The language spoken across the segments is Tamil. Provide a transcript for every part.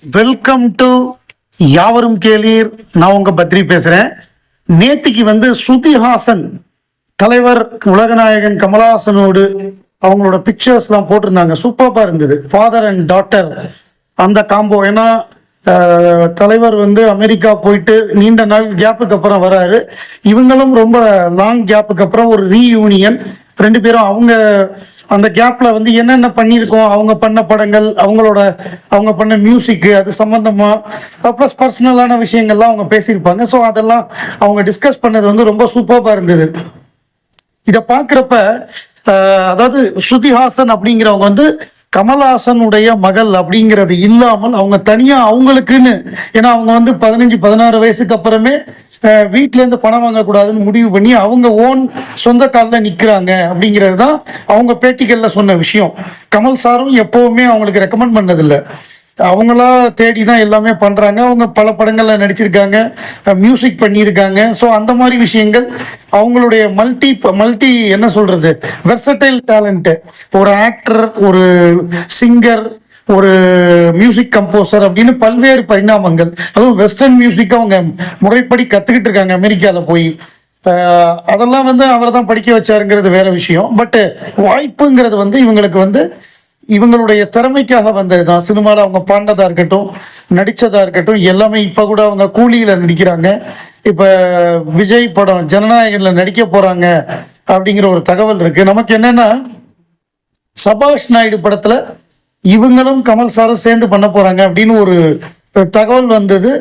வெல்கம் டு யாவரும் கேளீர். நான் உங்க பத்ரி பேசுறேன். நேத்திக்கு வந்து ஸ்ருதிஹாசன் தலைவர் உலகநாயகன் கமலஹாசனோடு அவங்களோட பிக்சர்ஸ்லாம் போட்டிருந்தாங்க. சூப்பராக இருந்தது. ஃபாதர் அண்ட் டாட்டர் அந்த காம்போ ஏன்னா தலைவர் வந்து அமெரிக்கா போயிட்டு நீண்ட நாள் கேப்புக்கு அப்புறம் வராரு. இவங்களும் ரொம்ப லாங் கேப்புக்கு அப்புறம் ஒரு ரீயூனியன் ரெண்டு பேரும் அவங்க அந்த கேப்ல வந்து என்னென்ன பண்ணியிருக்கோம் அவங்க பண்ண படங்கள் அவங்களோட அவங்க பண்ண மியூசிக்கு அது சம்பந்தமா ப்ளஸ் பர்சனலான விஷயங்கள்லாம் அவங்க பேசியிருப்பாங்க. ஸோ அதெல்லாம் அவங்க டிஸ்கஸ் பண்ணது வந்து ரொம்ப சூப்பராக இருந்தது. இதை பார்க்குறப்ப அதாவது ஸ்ருதிஹாசன் அப்படிங்கிறவங்க வந்து கமல்ஹாசனுடைய மகள் அப்படிங்கிறது இல்லாமல் அவங்க தனியாக அவங்களுக்குன்னு ஏன்னா அவங்க வந்து பதினஞ்சு பதினாறு வயசுக்கு அப்புறமே வீட்டிலேருந்து பணம் வாங்கக்கூடாதுன்னு முடிவு பண்ணி அவங்க ஓன் சொந்த காலில் நிற்கிறாங்க அப்படிங்கிறது தான் அவங்க பேட்டிகளில் சொன்ன விஷயம். கமல் சாரும் எப்போவுமே அவங்களுக்கு ரெக்கமெண்ட் பண்ணதில்லை. அவங்களா தேடி தான் எல்லாமே பண்ணுறாங்க அவங்க பல படங்களில் நடிச்சிருக்காங்க. மியூசிக் பண்ணியிருக்காங்க. ஸோ அந்த மாதிரி விஷயங்கள் அவங்களுடைய மல்டி மல்டி என்ன சொல்கிறது வெர்சட்டைல் டேலண்ட்டு ஒரு ஆக்டர் ஒரு சிங்கர் ஒரு மியூசிக் கம்போசர் அப்படின்னு பல்வேறு பரிணாமங்கள். அதுவும் வெஸ்டர்ன் மியூசிக் அவங்க முறைப்படி கற்றுக்கிட்டு இருக்காங்க அமெரிக்காவில் போய். அதெல்லாம் வந்து அவர் தான் படிக்க வச்சாருங்கிறது வேற விஷயம். பட் வாய்ப்புங்கிறது வந்து இவங்களுக்கு வந்து இவங்களுடைய திறமைக்காக வந்தது தான் சினிமாவில் அவங்க பாண்டதாக இருக்கட்டும் நடித்ததாக இருக்கட்டும் எல்லாமே இப்போ கூட அவங்க கூலியில் நடிக்கிறாங்க. இப்போ விஜய் படம் ஜனநாயகனில் நடிக்க போகிறாங்க அப்படிங்கிற ஒரு தகவல் இருக்குது நமக்கு என்னென்னா சபாஷ் நாயுடு படத்தில் இவங்களும் கமல் சாரும் சேர்ந்து பண்ண போகிறாங்க அப்படின்னு ஒரு தகவல் வந்தது.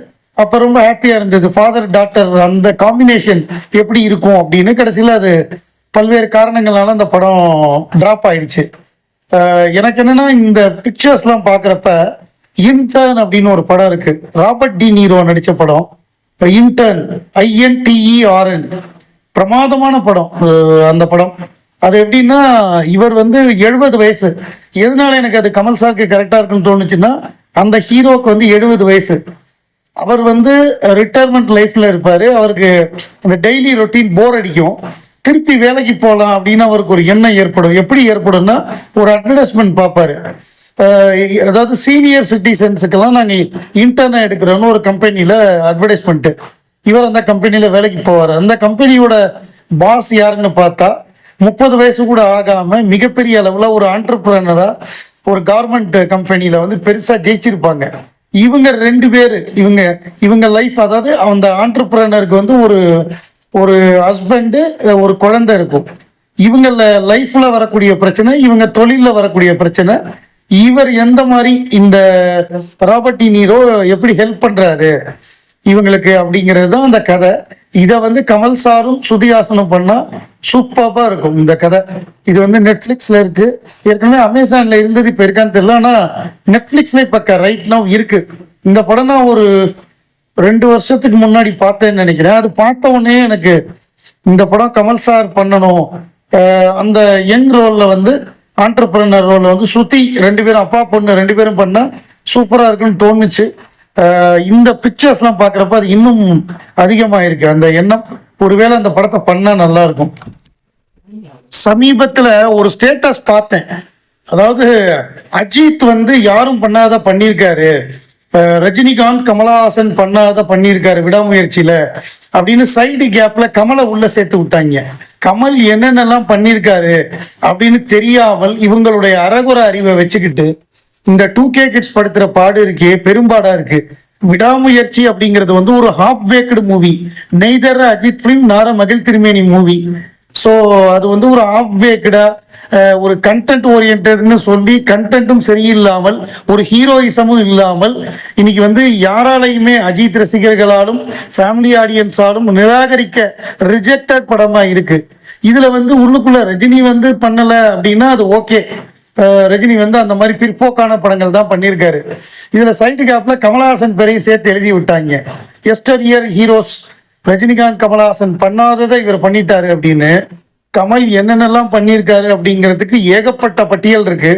அப்போ ரொம்ப ஹாப்பியாக இருந்தது. ஃபாதர் டாக்டர் அந்த காம்பினேஷன் எப்படி இருக்கும் அப்படின்னு கடைசியில் அது பல்வேறு காரணங்களால அந்த படம் ட்ராப் ஆயிடுச்சு. எனக்கு என்னன்னா இந்த பிக்சர்ஸ்லாம் பார்க்குறப்ப இன்டர்ன் அப்படின்னு ஒரு படம் இருக்கு. ராபர்ட் டி நீரோ நடிச்ச படம். இன்டர்ன் ஐஎன்டிஇஆர்என் பிரமாதமான படம் அந்த படம். அது எப்படின்னா இவர் வந்து எழுபது வயசு. எதனால எனக்கு அது கமல் சாருக்கு கரெக்டாக இருக்குன்னு தோணுச்சுன்னா அந்த ஹீரோக்கு வந்து எழுபது வயசு. அவர் வந்து ரிட்டையர்மெண்ட் லைஃப்ல இருப்பாரு. அவருக்கு அந்த டெய்லி ரொட்டீன் போர் அடிக்கும். திருப்பி வேலைக்கு போகலாம் அப்படின்னு அவருக்கு ஒரு எண்ணம் ஏற்படும். எப்படி ஏற்படும்னா ஒரு அட்வர்டைஸ்மெண்ட் பார்ப்பாரு. அதாவது சீனியர் சிட்டிசன்ஸுக்கெல்லாம் நாங்கள் இன்டர்னாக எடுக்கிறோன்னு ஒரு கம்பெனியில் அட்வர்டைஸ்மெண்ட்டு இவர் அந்த கம்பெனியில் வேலைக்கு போவார். அந்த கம்பெனியோட பாஸ் யாருன்னு பார்த்தா முப்பது வயசு கூட ஆகாமல் மிகப்பெரிய அளவில் ஒரு ஆண்டர்பிரனராக ஒரு கவர்மெண்ட் கம்பெனியில் வந்து பெருசாக ஜெயிச்சிருப்பாங்க. இவங்க ரெண்டு பேர் இவங்க இவங்க லைஃப் அதாவது அந்த ஆண்டர்பிரனருக்கு வந்து ஒரு ஒரு ஹஸ்பண்டு ஒரு குழந்தை இருக்கும். இவங்கள லைஃப்ல வரக்கூடிய பிரச்சனை இவங்க தொழிலில் வரக்கூடிய பிரச்சனை. இவர் எந்த மாதிரி இந்த ராபர்ட் நீரோ எப்படி ஹெல்ப் பண்றாரு இவங்களுக்கு அப்படிங்கிறது தான் அந்த கதை. இதை வந்து கமல் சாரும் சுதிஹாசனும் பண்ணா சூப்பராக இருக்கும் இந்த கதை. இது வந்து நெட்ஃப்ளிக்ஸ்ல இருக்கு. ஏற்கனவே அமேசான்ல இருந்தது இப்போ இருக்கான்னு தெரியல ஆனால் நெட்ஃப்ளிக்ஸ்ல இப்போ ரைட் நவ் இருக்கு. இந்த படம் நான் ஒரு ரெண்டு வருஷத்துக்கு முன்னாடி பார்த்தேன்னு நினைக்கிறேன். அது பார்த்த உடனே எனக்கு இந்த படம் கமல் சார் பண்ணணும். அந்த யங் ரோலில் வந்து ஆண்டர்பிரனர் ரோலில் வந்து ஸ்ருதி ரெண்டு பேரும் அப்பா பொண்ணு ரெண்டு பேரும் பண்ணால் சூப்பராக இருக்குன்னு தோணுச்சு. இந்த பிக்சர்ஸ்லாம் பார்க்குறப்ப அது இன்னும் அதிகமாக இருக்கு அந்த எண்ணம். ஒருவேளை அந்த படத்தை பண்ணால் நல்லா இருக்கும். ஒரு ஸ்டேட்டஸ் பார்த்தேன். அதாவது அஜித் வந்து யாரும் பண்ணாத பண்ணியிருக்காரு. ரஜினிகாந்த் கமலஹாசன் பண்ணாத பண்ணியிருக்காரு விடாமுயற்சியில அப்படின்னு சைடு கேப்ல கமலை உள்ள சேர்த்து விட்டாங்க. கமல் என்னென்னலாம் பண்ணியிருக்காரு அப்படின்னு தெரியாமல் இவங்களுடைய அரகுர அறிவை வச்சுக்கிட்டு இந்த டூ கே கிட்ஸ் படுத்துற பாடு இருக்கே பெரும்பாடா இருக்கு. விடாமுயற்சி அப்படிங்கிறது வந்து ஒரு half baked movie neither Ajith film நார மகிழ் திருமேனி மூவி ஸோ அது வந்து ஒரு ஆஃப் ஒரு கண்டென்ட் ஓரியன்ட்னு சொல்லி கண்டென்ட்டும் சரியில்லாமல் ஒரு ஹீரோயிசமும் இல்லாமல் இன்னைக்கு வந்து யாராலையுமே அஜித் ரசிகர்களாலும் ஃபேமிலி ஆடியன்ஸாலும் நிராகரிக்க ரிஜெக்டட் படமாக இருக்குது இதில் வந்து உள்ளுக்குள்ள ரஜினி வந்து பண்ணலை அப்படின்னா அது ஓகே ரஜினி வந்து அந்த மாதிரி பிற்போக்கான படங்கள் தான் பண்ணியிருக்காரு. இதில் சைடு கேப்பில் கமலஹாசன் பேரையும் சேர்த்து எழுதி விட்டாங்க. Yesteryear heroes Rajinikanth Kamal Haasan பண்ணாததை இவர் பண்ணிட்டாரு அப்படின்னு கமல் என்னென்னலாம் பண்ணியிருக்காரு அப்படிங்கிறதுக்கு ஏகப்பட்ட பட்டியல் இருக்கு.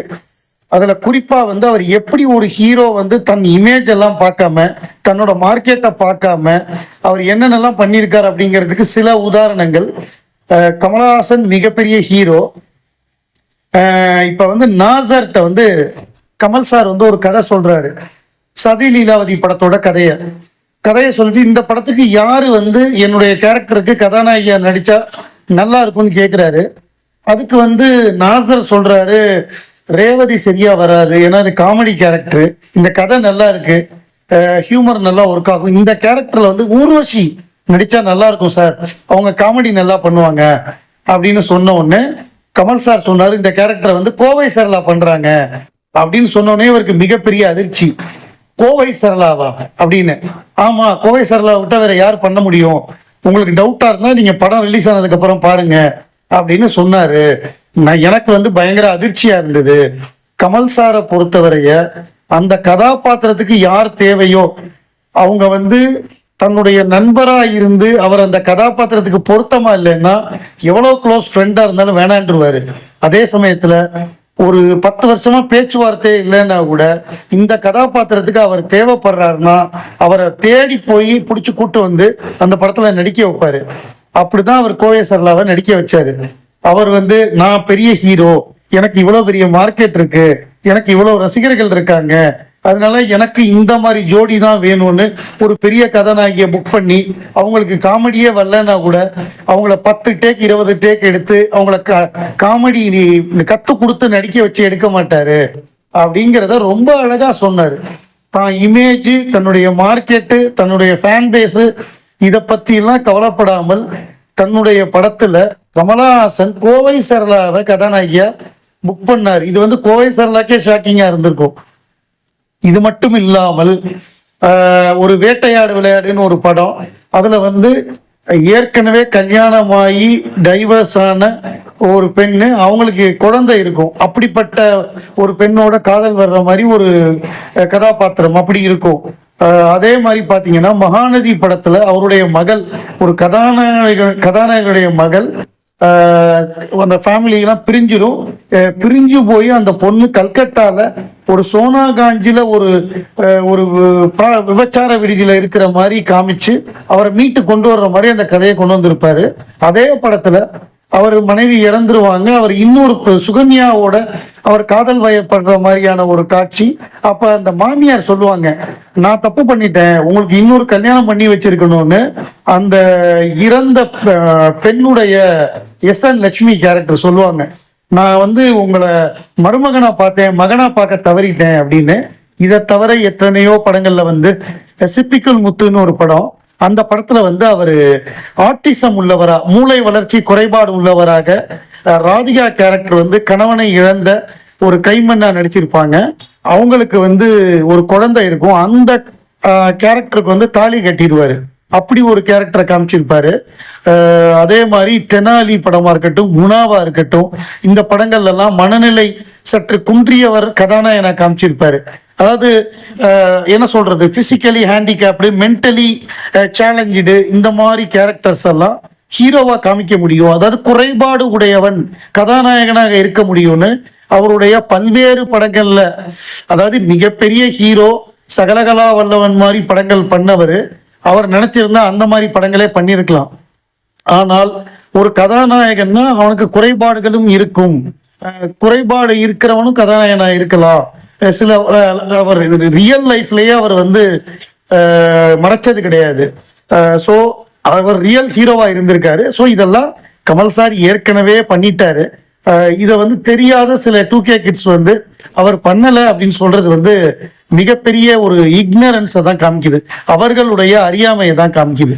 அதுல குறிப்பா வந்து அவர் எப்படி ஒரு ஹீரோ வந்து தன் இமேஜ் எல்லாம் பார்க்காம தன்னோட மார்க்கெட்டை பார்க்காம அவர் என்னென்னலாம் பண்ணியிருக்காரு அப்படிங்கிறதுக்கு சில உதாரணங்கள். கமலஹாசன் மிகப்பெரிய ஹீரோ இப்போ வந்து நாசர்கிட்ட வந்து கமல் சார் வந்து ஒரு கதை சொல்றாரு. சதி லீலாவதி படத்தோட கதையை. கதையை சொல்லிட்டு இந்த படத்துக்கு யாரு வந்து என்னுடைய கேரக்டருக்கு கதாநாயகியா நடிச்சா நல்லா இருக்கும்னு கேட்குறாரு அதுக்கு வந்து நாசர் சொல்றாரு ரேவதி சரியா வராது. ஏன்னா அது காமெடி கேரக்டர் இந்த கதை நல்லா இருக்கு. ஹியூமர் நல்லா ஒர்க் ஆகும். இந்த கேரக்டர்ல வந்து ஊர்வஷி நடிச்சா நல்லா இருக்கும் சார். அவங்க காமெடி நல்லா பண்ணுவாங்க அப்படின்னு சொன்ன உடனே கமல் சார் சொன்னாரு இந்த கேரக்டரை வந்து கோவை சார்லா பண்றாங்க அப்படின்னு சொன்ன உடனே இவருக்கு மிகப்பெரிய அதிர்ச்சி. கோவை சரளாவா அப்படின்னு. ஆமா கோவை சரளா விட்டா வேற யார் பண்ண முடியும்? உங்களுக்கு டவுட்டா இருந்தா நீங்க படம் ரிலீஸ் ஆனதுக்கு அப்புறம் பாருங்க அப்படின்னு சொன்னாரு. நான் எனக்கு வந்து பயங்கர அதிர்ச்சியா இருந்தது. கமல் சாரை பொறுத்தவரைய அந்த கதாபாத்திரத்துக்கு யார் தேவையோ அவங்க வந்து தன்னுடைய நண்பரா இருந்து அவர் அந்த கதாபாத்திரத்துக்கு பொருத்தமா இல்லைன்னா எவ்வளவு க்ளோஸ் ஃப்ரெண்டா இருந்தாலும் வேணான்றுவாரு. அதே சமயத்துல ஒரு பத்து வருஷமா பேச்சுவார்த்தை இல்லைன்னா கூட இந்த கதாபாத்திரத்துக்கு அவர் தேவைப்படுறாருன்னா அவரை தேடி போய் பிடிச்சி கூட்டு வந்து அந்த படத்துல நடிக்க வைப்பாரு. அப்படிதான் அவர் கோவை சரலாவை நடிக்க வச்சாரு. அவர் வந்து நான் பெரிய ஹீரோ எனக்கு இவ்வளவு பெரிய மார்க்கெட் இருக்கு. எனக்கு இவ்வளவு ரசிகர்கள் இருக்காங்க. அதனால எனக்கு இந்த மாதிரி ஜோடி தான் வேணும்னு ஒரு பெரிய கதாநாயகியை புக் பண்ணி அவங்களுக்கு காமெடியே வரலன்னா கூட அவங்கள பத்து டேக் இருபது டேக் எடுத்து அவங்கள காமெடி கத்து கொடுத்து நடிக்க வச்சு எடுக்க மாட்டாரு. அப்படிங்கிறத ரொம்ப அழகா சொன்னாரு. தான் இமேஜ் தன்னுடைய மார்க்கெட்டு தன்னுடைய ஃபேன் பேஸு இதை பற்றிலாம் கவலைப்படாமல் தன்னுடைய படத்துல கமலஹாசன் கோவை சரளாவை கதாநாயகியா புக் பண்ணார். இது வந்து கோவை சரளாக்கே ஷாக்கிங்காக இருந்திருக்கும். இது மட்டும் இல்லாமல் ஒரு வேட்டையாடு விளையாடுன்னு ஒரு படம். அதில் வந்து ஏற்கனவே கல்யாணமாகி டைவர்ஸ் ஆன ஒரு பெண்ணு அவங்களுக்கு குழந்தை இருக்கும். அப்படிப்பட்ட ஒரு பெண்ணோட காதல் வர்ற மாதிரி ஒரு கதாபாத்திரம் அப்படி இருக்கும். அதே மாதிரி பார்த்தீங்கன்னா மகாநதி படத்தில் அவருடைய மகள் ஒரு கதாநாயக கதாநாயகனுடைய மகள் அந்த ஃபேமிலியெல்லாம் பிரிஞ்சிடும் பிரிஞ்சு போய் அந்த பொண்ணு கல்கட்டால ஒரு சோனா காஞ்சியில் ஒரு ஒரு ப- விபச்சார விடுதியில இருக்கிற மாதிரி காமிச்சு அவரை மீட்டு கொண்டு வர்ற மாதிரி அந்த கதையை கொண்டு வந்திருப்பாரு. அதே படத்துல அவர் மனைவி இறந்துருவாங்க. அவர் இன்னொரு சுகன்யாவோட அவர் காதல் வயப்படுற மாதிரியான ஒரு காட்சி. அப்ப அந்த மாமியார் சொல்லுவாங்க நான் தப்பு பண்ணிட்டேன் உங்களுக்கு இன்னொரு கல்யாணம் பண்ணி வச்சிருக்கணும்னு. அந்த இறந்த பெ- பெண்ணுடைய எஸ் என் லட்சுமி கேரக்டர் சொல்லுவாங்க நான் வந்து உங்களை மருமகனா பார்த்தேன் மகனா பார்க்க தவறிட்டேன் அப்படின்னு. இதை தவிர எத்தனையோ படங்கள்ல வந்து சிப்பிக்குள் முத்துன்னு ஒரு படம் அந்த படத்துல வந்து அவர் ஆட்டிசம் உள்ளவரா மூளை வளர்ச்சி குறைபாடு உள்ளவராக ராதிகா கேரக்டர் வந்து கணவனை இழந்த ஒரு கைமண்ணா நடிச்சிருப்பாங்க. அவங்களுக்கு வந்து ஒரு குழந்தை இருக்கும். அந்த கேரக்டருக்கு வந்து தாலி கட்டிடுவாரு. அப்படி ஒரு கேரக்டரை காமிச்சிருப்பாரு. அதே மாதிரி தெனாலி படமா இருக்கட்டும் குணாவா இருக்கட்டும் இந்த படங்கள்ல எல்லாம் மனநிலை சற்று குன்றியவர் கதாநாயகனா காமிச்சிருப்பாரு. அதாவது என்ன சொல்றது? பிசிக்கலி ஹேண்டிகேப்டு மென்டலி சேலஞ்சு இந்த மாதிரி கேரக்டர்ஸ் எல்லாம் ஹீரோவா காமிக்க முடியும். அதாவது குறைபாடு உடையவன் கதாநாயகனாக இருக்க முடியும்னு அவருடைய பல்வேறு படங்கள்ல அதாவது மிகப்பெரிய ஹீரோ சகலகலா வல்லவன் மாதிரி படங்கள் பண்ணவர் அவர் நினைச்சிருந்தா அந்த மாதிரி படங்களே பண்ணியிருக்கலாம். ஆனால் ஒரு கதாநாயகன்னா அவனுக்கு குறைபாடுகளும் இருக்கும். குறைபாடு இருக்கிறவனும் கதாநாயகனாக இருக்கலாம். சில அவர் ரியல் லைஃப்லேயே அவர் வந்து மறைச்சது கிடையாது. ஸோ அவர் ரியல் ஹீரோவாக இருந்திருக்காரு. ஸோ இதெல்லாம் கமல் சார் ஏற்கனவே பண்ணிட்டாரு. இதை வந்து தெரியாத சில டூ கே கிட்ஸ் வந்து அவர் பண்ணலை அப்படின்னு சொல்றது வந்து மிகப்பெரிய ஒரு இக்னரன்ஸை தான் காமிக்குது. அவர்களுடைய அறியாமையை தான் காமிக்குது.